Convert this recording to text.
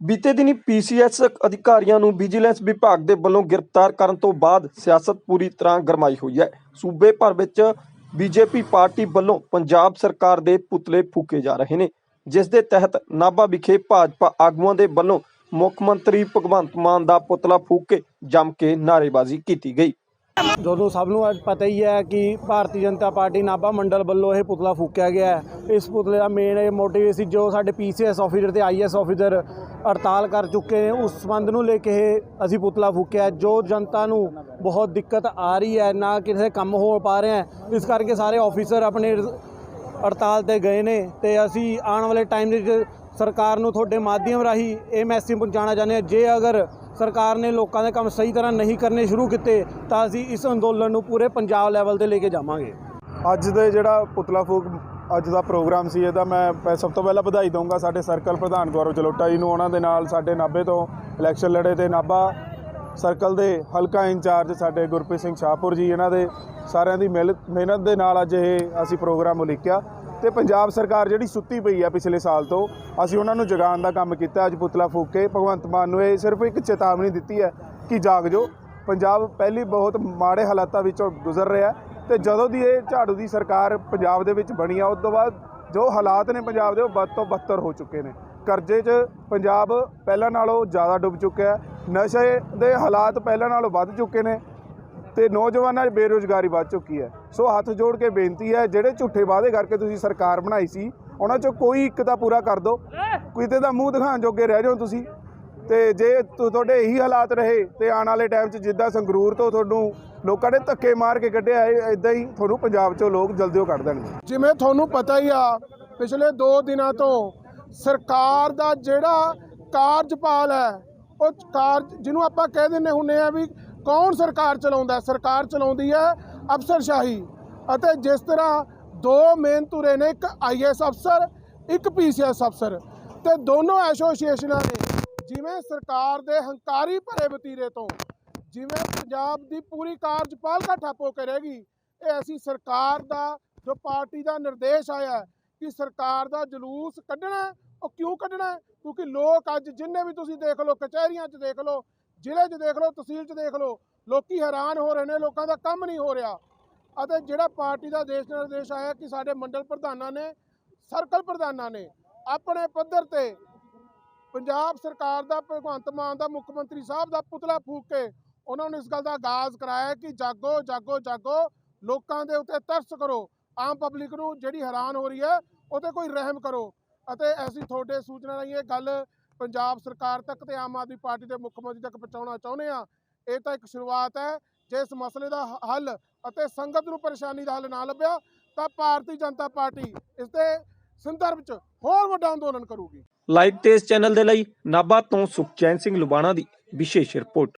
ਬੀਤੇ ਦਿਨੀ ਪੀਸੀਐਸ ਅਧਿਕਾਰੀਆਂ ਨੂੰ ਵਿਜੀਲੈਂਸ ਵਿਭਾਗ ਦੇ ਵੱਲੋਂ ਗ੍ਰਿਫਤਾਰ ਕਰਨ ਤੋਂ ਬਾਅਦ ਸਿਆਸਤ ਪੂਰੀ ਤਰ੍ਹਾਂ ਗਰਮਾਈ ਹੋਈ ਹੈ। ਸੂਬੇ ਭਰ ਵਿੱਚ ਬੀਜੇਪੀ ਪਾਰਟੀ ਵੱਲੋਂ ਪੰਜਾਬ ਸਰਕਾਰ ਦੇ ਪੁਤਲੇ ਫੂਕੇ ਜਾ ਰਹੇ ਨੇ, ਜਿਸ ਦੇ ਤਹਿਤ ਨਾਭਾ ਵਿਖੇ ਭਾਜਪਾ ਆਗੂਆਂ ਦੇ ਵੱਲੋਂ ਮੁੱਖ ਮੰਤਰੀ ਭਗਵੰਤ ਮਾਨ ਦਾ ਪੁਤਲਾ ਫੂਕ ਕੇ ਜੰਮ ਕੇ ਨਾਅਰੇਬਾਜ਼ੀ ਕੀਤੀ ਗਈ। ਜਦੋਂ ਸਭ ਨੂੰ ਅੱਜ ਪਤਾ ਹੀ ਹੈ ਕਿ ਭਾਰਤੀ ਜਨਤਾ ਪਾਰਟੀ ਨਾਭਾ ਮੰਡਲ ਵੱਲੋਂ ਇਹ ਪੁਤਲਾ ਫੂਕਿਆ ਗਿਆ ਹੈ। ਇਸ ਪੁਤਲੇ ਦਾ ਮੇਨ ਇਹ ਮੋਟਿਵ ਸੀ ਜੋ ਸਾਡੇ ਪੀਸੀਐਸ ਆਫੀਸਰ ਤੇ ਆਈਐਸ ਆਫੀਸਰ ਹੜਤਾਲ ਕਰ ਚੁੱਕੇ ਨੇ। ਉਸ ਸੰਬੰਧ ਨੂੰ ਲੈ ਕੇ ਇਹ ਅਸੀਂ ਪੁਤਲਾ ਫੂਕਿਆ ਜੋ ਜਨਤਾ ਨੂੰ ਬਹੁਤ ਦਿੱਕਤ ਆ ਰਹੀ ਹੈ, ਨਾ ਕਿਸੇ ਕੰਮ ਹੋ ਪਾ ਰਹੇ ਹੈ, ਇਸ ਕਰਕੇ ਸਾਰੇ ਆਫੀਸਰ ਆਪਣੇ ਹੜਤਾਲ ਤੇ ਗਏ ਨੇ ਤੇ ਅਸੀਂ ਆਉਣ ਵਾਲੇ ਟਾਈਮ ਦੇ ਵਿੱਚ ਸਰਕਾਰ ਨੂੰ ਤੁਹਾਡੇ ਮਾਧਿਅਮ ਰਾਹੀਂ ਇਹ ਮੈਸੇਜ ਪਹੁੰਚਾਉਣਾ ਚਾਹੁੰਦੇ ਹਾਂ, ਜੇ ਅਗਰ ਸਰਕਾਰ ਨੇ ਲੋਕਾਂ ਦੇ ਕੰਮ ਸਹੀ ਤਰ੍ਹਾਂ ਨਹੀਂ ਕਰਨੇ ਸ਼ੁਰੂ ਕੀਤੇ, ਤਾਂ ਅਸੀਂ ਇਸ ਅੰਦੋਲਨ ਨੂੰ ਪੂਰੇ ਪੰਜਾਬ ਲੈਵਲ ਤੇ ਲੈ ਕੇ ਜਾਵਾਂਗੇ। ਅੱਜ ਦੇ ਜਿਹੜਾ ਪੁਤਲਾ ਫੂਕ, ਅੱਜ ਦਾ ਪ੍ਰੋਗਰਾਮ ਸੀ, ਇਹਦਾ ਮੈਂ ਪ- ਸਭ ਤੋਂ ਪਹਿਲਾਂ ਵਧਾਈ ਦਊਂਗਾ ਸਾਡੇ ਸਰਕਲ ਪ੍ਰਧਾਨ ਗੌਰਵ ਜਲੋਟਾ ਜੀ ਨੂੰ, ਉਹਨਾਂ ਦੇ ਨਾਲ ਸਾਡੇ ਨਾਭੇ ਤੋਂ ਇਲੈਕਸ਼ਨ ਲੜੇ ਤੇ ਨਾਭਾ ਸਰਕਲ ਦੇ ਹਲਕਾ ਇੰਚਾਰਜ ਸਾਡੇ ਗੁਰਪ੍ਰੀਤ ਸਿੰਘ ਸ਼ਾਹਪੁਰ ਜੀ, ਇਹਨਾਂ ਦੇ ਸਾਰਿਆਂ ਦੀ ਮਿਹਨਤ ਮਿਹਨਤ ਦੇ ਨਾਲ ਅੱਜ ਇਹ ਅਸੀਂ ਪ੍ਰੋਗਰਾਮ ਉਲੀਕਿਆ। ਤੇ ਪੰਜਾਬ ਸਰਕਾਰ ਜਿਹੜੀ ਸੁੱਤੀ ਪਈ ਆ ਪਿਛਲੇ ਸਾਲ ਤੋਂ, ਅਸੀਂ ਉਹਨਾਂ ਨੂੰ ਜਗਾਉਣ ਦਾ ਕੰਮ ਕੀਤਾ ਅੱਜ ਪੁਤਲਾ ਫੂਕ। ਕੇ ਭਗਵੰਤ ਮਾਨ ਨੂੰ ਇਹ ਸਿਰਫ ਇੱਕ ਚੇਤਾਵਨੀ ਦਿੱਤੀ ਹੈ ਕਿ ਜਾਗ ਜੋ ਪੰਜਾਬ ਪਹਿਲੀ ਬਹੁਤ ਮਾੜੇ ਹਾਲਾਤਾਂ ਵਿੱਚੋਂ ਗੁਜ਼ਰ ਰਿਹਾ ਤੇ ਜਦੋਂ ਦੀ ਇਹ ਝਾੜੂ ਦੀ ਸਰਕਾਰ ਪੰਜਾਬ ਦੇ ਵਿੱਚ ਬਣੀ ਆ, ਉਸ ਤੋਂ ਬਾਅਦ ਜੋ ਹਾਲਾਤ ਨੇ ਪੰਜਾਬ ਦੇ, ਉਹ ਵੱਧ ਤੋਂ ਬਦਤਰ ਹੋ ਚੁੱਕੇ ਨੇ। ਕਰਜ਼ੇ 'ਚ ਪੰਜਾਬ ਪਹਿਲਾਂ ਨਾਲੋਂ ਜ਼ਿਆਦਾ ਡੁੱਬ ਚੁੱਕਿਆ ਨਸ਼ੇ ਦੇ ਹਾਲਾਤ ਪਹਿਲਾਂ ਨਾਲੋਂ ਵੱਧ ਚੁੱਕੇ ਨੇ। ਤੇ ਨੌਜਵਾਨਾਂ 'ਚ ਬੇਰੁਜ਼ਗਾਰੀ ਵੱਧ ਚੁੱਕੀ ਹੈ। ਸੋ ਹੱਥ ਜੋੜ ਕੇ ਬੇਨਤੀ ਹੈ, ਜਿਹੜੇ ਝੂਠੇ ਵਾਅਦੇ ਕਰਕੇ ਤੁਸੀਂ ਸਰਕਾਰ ਬਣਾਈ ਸੀ, ਉਹਨਾਂ 'ਚੋਂ ਕੋਈ ਇੱਕ ਤਾਂ ਪੂਰਾ ਕਰ ਦਿਓ। ਕਿਤੇ ਦਾ ਮੂੰਹ ਦਿਖਾਉਣ ਜੋਗੇ ਰਹਿ ਜਾਓ ਤੁਸੀਂ। ਤੇ ਜੇ ਤੁਹਾਡੇ ਇਹੀ ਹਾਲਾਤ ਰਹੇ ਤੇ ਆਉਣ ਵਾਲੇ ਟਾਈਮ 'ਚ ਜਿੱਦਾਂ ਸੰਗਰੂਰ ਤੋਂ ਤੁਹਾਨੂੰ ਲੋਕਾਂ ਨੇ ਧੱਕੇ ਮਾਰ ਕੇ ਕੱਢਿਆ ਹੈ ਇਦਾਂ ਹੀ ਤੁਹਾਨੂੰ ਪੰਜਾਬ 'ਚੋਂ ਲੋਕ ਜਲਦੀ ਉਹ ਕੱਢ ਦੇਣਗੇ। ਜਿਵੇਂ ਤੁਹਾਨੂੰ ਪਤਾ ਹੀ ਆ, ਪਿਛਲੇ 2 ਦਿਨਾਂ ਤੋਂ ਸਰਕਾਰ ਦਾ ਜਿਹੜਾ ਕਾਰਜਪਾਲ ਹੈ, ਉਹ ਕਾਰਜ, ਜਿਹਨੂੰ ਆਪਾਂ ਕਹਿ ਦਿੰਦੇ ਹੁੰਨੇ ਆ ਵੀ ਕੌਣ ਸਰਕਾਰ ਚਲਾਉਂਦਾ ਸਰਕਾਰ ਚਲਾਉਂਦੀ ਹੈ ਅਫਸਰਸ਼ਾਹੀ। ਅਤੇ ਜਿਸ ਤਰ੍ਹਾਂ ਦੋ ਮੇਨ ਧੁਰੇ ਨੇ, ਇੱਕ ਆਈਐਸ ਅਫਸਰ, ਇੱਕ ਪੀਸੀਐਸ ਅਫਸਰ। ਤੇ ਦੋਨੋਂ ਐਸੋਸੀਏਸ਼ਨਾਂ ਨੇ ਜਿਵੇਂ ਸਰਕਾਰ ਦੇ ਹੰਕਾਰੀ ਭਰੇ ਵਤੀਰੇ ਤੋਂ, ਜਿਵੇਂ ਪੰਜਾਬ ਦੀ ਪੂਰੀ ਕਾਰਜਪਾਲਿਕਾ ਠੱਪ ਹੋ ਕੇ ਇਹ ਅਸੀਂ ਸਰਕਾਰ ਦਾ, ਜੋ ਪਾਰਟੀ ਦਾ ਨਿਰਦੇਸ਼ ਆਇਆ ਕਿ ਸਰਕਾਰ ਦਾ ਜਲੂਸ ਕੱਢਣਾ ਉਹ ਕਿਉਂ ਕੱਢਣਾ ਕਿਉਂਕਿ ਲੋਕ ਅੱਜ ਜਿੰਨੇ ਵੀ ਤੁਸੀਂ ਦੇਖ ਲਓ, ਕਚਹਿਰੀਆਂ 'ਚ ਦੇਖ ਲਓ ਜ਼ਿਲ੍ਹੇ 'ਚ ਦੇਖ ਲਓ, ਤਹਿਸੀਲ 'ਚ ਦੇਖ ਲਓ, ਲੋਕੀ ਹੈਰਾਨ ਹੋ ਰਹੇ ਨੇ, ਲੋਕਾਂ ਦਾ ਕੰਮ ਨਹੀਂ ਹੋ ਰਿਹਾ। ਅਤੇ ਜਿਹੜਾ ਪਾਰਟੀ ਦਾ ਦੇਸ਼ ਨਿਰਦੇਸ਼ ਆਇਆ ਕਿ ਸਾਡੇ ਮੰਡਲ ਪ੍ਰਧਾਨਾਂ ਨੇ, ਸਰਕਲ ਪ੍ਰਧਾਨਾਂ ਨੇ, ਆਪਣੇ ਪੱਧਰ ਤੇ ਪੰਜਾਬ ਸਰਕਾਰ ਦਾ, ਭਗਵੰਤ ਮਾਨ ਦਾ, ਮੁੱਖ ਮੰਤਰੀ ਸਾਹਿਬ ਦਾ ਪੁਤਲਾ ਫੂਕ ਕੇ ਉਹਨਾਂ ਨੂੰ ਇਸ ਗੱਲ ਦਾ ਆਗਾਜ਼ ਕਰਾਇਆ ਕਿ ਜਾਗੋ ਜਾਗੋ ਜਾਗੋ, ਲੋਕਾਂ ਦੇ ਉੱਤੇ ਤਰਸ ਕਰੋ। ਆਮ ਪਬਲਿਕ ਨੂੰ ਜਿਹੜੀ ਹੈਰਾਨ ਹੋ ਰਹੀ ਹੈ ਉਹ ਤੇ ਕੋਈ ਰਹਿਮ ਕਰੋ। ਅਤੇ ਅਸੀਂ ਤੁਹਾਡੇ ਸੂਚਨਾ ਰਾਹੀਂ ਇਹ ਗੱਲ ਪੰਜਾਬ ਸਰਕਾਰ ਤੱਕ ਤੇ ਆਮ ਆਦਮੀ ਪਾਰਟੀ ਦੇ ਮੁੱਖ ਮੰਤਰੀ ਤੱਕ ਪਹੁੰਚਾਉਣਾ ਚਾਹੁੰਦੇ ਆ ਇਹ ਤਾਂ ਇੱਕ ਸ਼ੁਰੂਆਤ ਹੈ। ਜੇ ਇਸ ਮਸਲੇ ਦਾ ਹੱਲ ਅਤੇ ਸੰਗਤ ਨੂੰ ਪਰੇਸ਼ਾਨੀ ਦਾ ਹੱਲ ਨਾ ਲੱਭਿਆ, ਤਾਂ ਭਾਰਤੀ ਜਨਤਾ ਪਾਰਟੀ ਇਸ ਦੇ ਸੰਦਰਭ 'ਚ ਹੋਰ ਵੱਡਾ ਅੰਦੋਲਨ ਕਰੂਗੀ। ਲਾਈਵ ਤੇਜ਼ ਚੈਨਲ ਦੇ ਲਈ ਨਾਭਾ ਤੋਂ ਸੁਖਚੈਨ ਸਿੰਘ ਲੁਬਾਣਾ ਦੀ ਵਿਸ਼ੇਸ਼ ਰਿਪੋਰਟ।